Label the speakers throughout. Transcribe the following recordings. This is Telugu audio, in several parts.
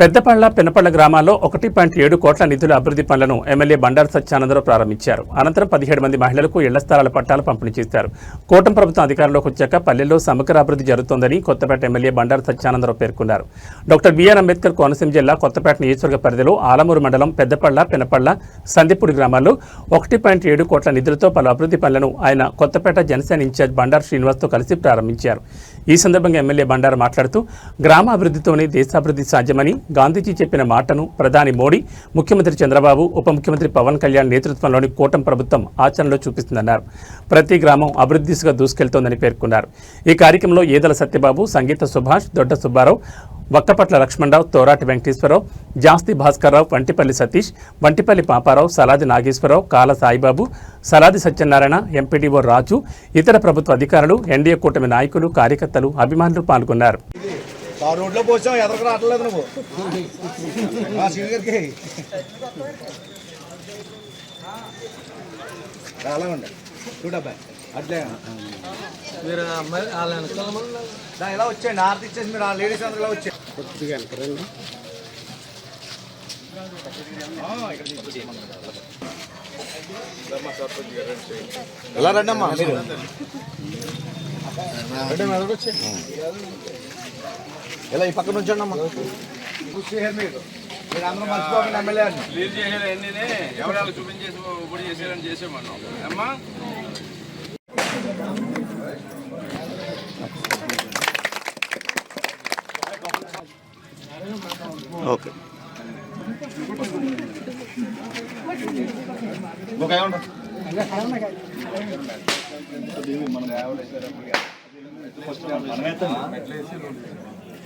Speaker 1: పెద్దపళ్ళ పెనపళ్ళ గ్రామాల్లో ఒకటి పాయింట్ ఏడు కోట్ల నిధుల అభివృద్ధి పనులను ఎమ్మెల్యే బండారు సత్యానందరావు ప్రారంభించారు. అనంతరం పదిహేడు మంది మహిళలకు ఇళ్ళ స్థలాల పట్టాలు పంపిణీ చేశారు. కూటమి ప్రభుత్వం అధికారంలోకి వచ్చాక పల్లెల్లో సమగ్ర అభివృద్ధి జరుగుతోందని కొత్తపేట ఎమ్మెల్యే బండారు సత్యానందరావు పేర్కొన్నారు. డాక్టర్ బిఆర్ అంబేద్కర్ కోనసీమ జిల్లా కొత్తపేట నియోజకవర్గ పరిధిలో ఆలమూరు మండలం పెద్దపళ్ళ పెనపళ్ళ సందిపూడి గ్రామాల్లో ఒకటి పాయింట్ ఏడు కోట్ల నిధులతో పలు అభివృద్ధి పనులను ఆయన కొత్తపేట జనసేన ఇన్ఛార్జ్ బండారు శ్రీనివాస్తో కలిసి ప్రారంభించారు. ఈ సందర్భంగా ఎమ్మెల్యే బండారు మాట్లాడుతూ గ్రామ అభివృద్ధితోనే దేశాభివృద్ధి సాధ్యమని గాంధీజీ చెప్పిన మాటను ప్రధాని మోడీ ముఖ్యమంత్రి చంద్రబాబు ఉప ముఖ్యమంత్రి పవన్ కళ్యాణ్ నేతృత్వంలోని కూటమి ప్రభుత్వం ఆచరణలో చూపిస్తుందన్నారు. ప్రతి గ్రామం అభివృద్ధి దిశగా దూసుకెళ్తోందని పేర్కొన్నారు. ఈ కార్యక్రమంలో ఏదల సత్యబాబు సంగీత సుభాష్ దొడ్డ సుబ్బారావు వక్కపట్ల లక్ష్మణరావు తోరాటి వెంకటేశ్వరరావు జాస్తి భాస్కర్రావు వంటిపల్లి సతీష్ వంటిపల్లి పాపారావు సలాది నాగేశ్వరరావు కాల సాయిబాబు సలాది సత్యనారాయణ ఎంపీడీఓ రాజు ఇతర ప్రభుత్వ అధికారులు ఎన్డీఏ కూటమి నాయకులు కార్యకర్తలు అభిమానులు పాల్గొన్నారు.
Speaker 2: ఆ రోడ్లో పోసావు ఎదరకు రావట్లేదు నువ్వు. మా సీనియర్ గారికి. చాలా ఉండే. చూడబ్బాయి అట్లే.
Speaker 3: మీరు అమ్మాయి
Speaker 2: ఇలా వచ్చేయండి. ఆర్తి ఇచ్చేసి మీరు ఆ లేడీస్ అందరూ ఇలా వచ్చే ఎలా రండి అమ్మా మీరు రండి, వచ్చేయండి. ఇలా ఈ పక్క నుంచి అమ్మా. కూర్చోయారు మీరు మీరు ఎమ్మెల్యే అని
Speaker 4: చేసేది అన్నీ ఎవరాలు చూపించేసి ఇప్పుడు చేసేయాలని అమ్మా
Speaker 2: ఓకే. ఏమంటారు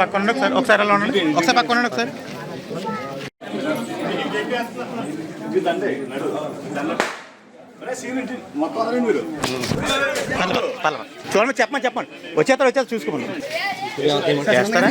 Speaker 5: పక్కన ఒకసారి ఒకసారి. అలా ఉండండి ఒకసారి పక్కన ఉండండి ఒకసారి. చూడండి చెప్పండి చెప్పండి వచ్చేస్తారు వచ్చేస్తారు చూసుకోండి చేస్తారా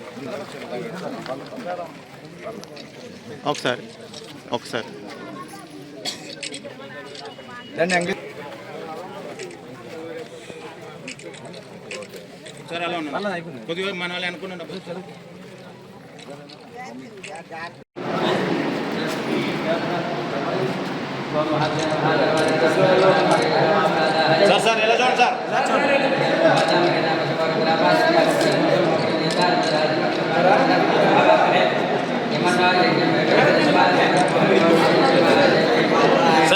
Speaker 5: ఒకసారి ఒకసారి. కొద్దిగా మన వాళ్ళు అనుకున్నాడు సార్ సార్. ఎలా చూడండి సార్.